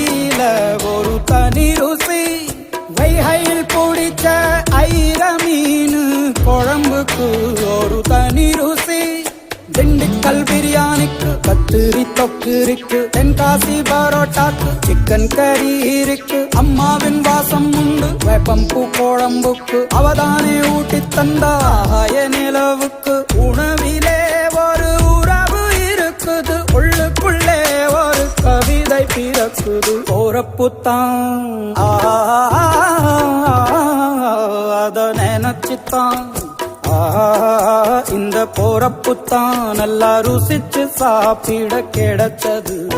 கையில ஒரு தனி ருசி. வைகையில் பிடிச்ச ஐர மீன் குழம்புக்கு ஒரு தனி ருசி. திண்டுக்கல் பிரியாணிக்கு கத்திரி தொக்கு இருக்கு. தென்காசி பரோட்டாக்கு சிக்கன் கறி இருக்கு. அம்மாவின் வாசம் உண்டு வேப்பம்பூ குழம்புக்கு. அவதானே ஊட்டி தந்தாய நிலவுக்கு. உணவிலே ஒரு உறவு இருக்குது. உள்ளுக்குள்ள கவிதை பிறக்குது போறப்புத்தான் அத நினைச்சுத்தான். இந்த போறப்புத்தான். நல்லா ருசிச்சு சாப்பிட கிடைச்சது.